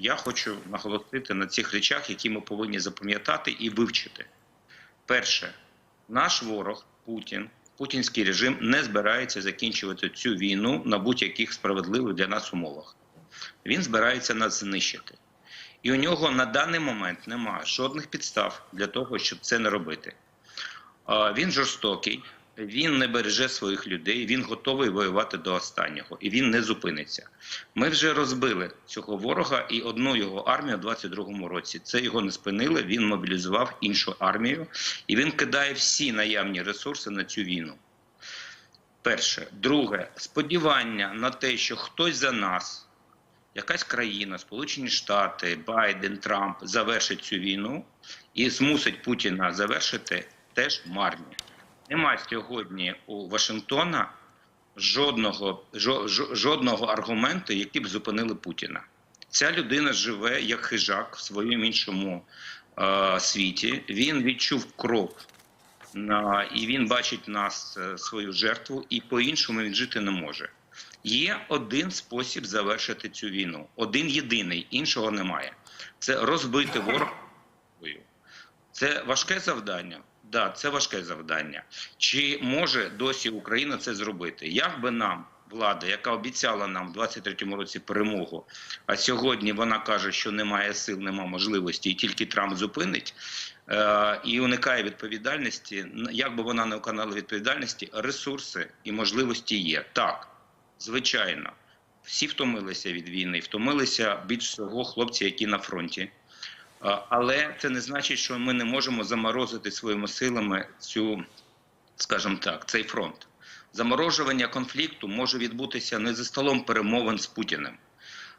я хочу наголосити на цих речах, які ми повинні запам'ятати і вивчити. Перше, наш ворог Путін, путінський режим не збирається закінчувати цю війну на будь-яких справедливих для нас умовах. Він збирається нас знищити. І у нього на даний момент немає жодних підстав для того, щоб це не робити. Він жорстокий, він не береже своїх людей, він готовий воювати до останнього, і він не зупиниться. Ми вже розбили цього ворога і одну його армію у 22-му році. Це його не спинили. Він мобілізував іншу армію, і він кидає всі наявні ресурси на цю війну. Перше, друге, сподівання на те, що хтось за нас, якась країна, Сполучені Штати, Байден, Трамп завершить цю війну і змусить Путіна завершити, теж марні. Нема сьогодні у Вашингтона жодного, жо- жо- жодного аргументу, який б зупинили Путіна. Ця людина живе як хижак в своєму іншому е, світі. Він відчув кров на, і він бачить нас е, свою жертву, і по-іншому він жити не може. Є один спосіб завершити цю війну, один єдиний, іншого немає. Це розбити ворога. Це важке завдання. Да, це важке завдання. Чи може досі Україна це зробити? Як би нам влада, яка обіцяла нам в 23-му році перемогу, а сьогодні вона каже, що немає сил, немає можливості, і тільки Трамп зупинить е- і уникає відповідальності. Як би вона не виконала відповідальності, ресурси і можливості є. Так, звичайно, всі втомилися від війни, втомилися більш всього хлопці, які на фронті. Але це не значить, що ми не можемо заморозити своїми силами цю, скажімо так, цей фронт. Заморожування конфлікту може відбутися не за столом перемовин з Путіним,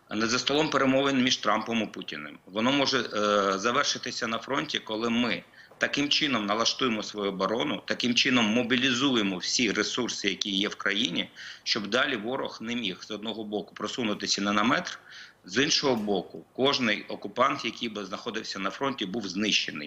а не за столом перемовин між Трампом і Путіним. Воно може е, завершитися на фронті, коли ми таким чином налаштуємо свою оборону, таким чином мобілізуємо всі ресурси, які є в країні, щоб далі ворог не міг з одного боку просунутися на метр, з іншого боку, кожний окупант, який би знаходився на фронті, був знищений.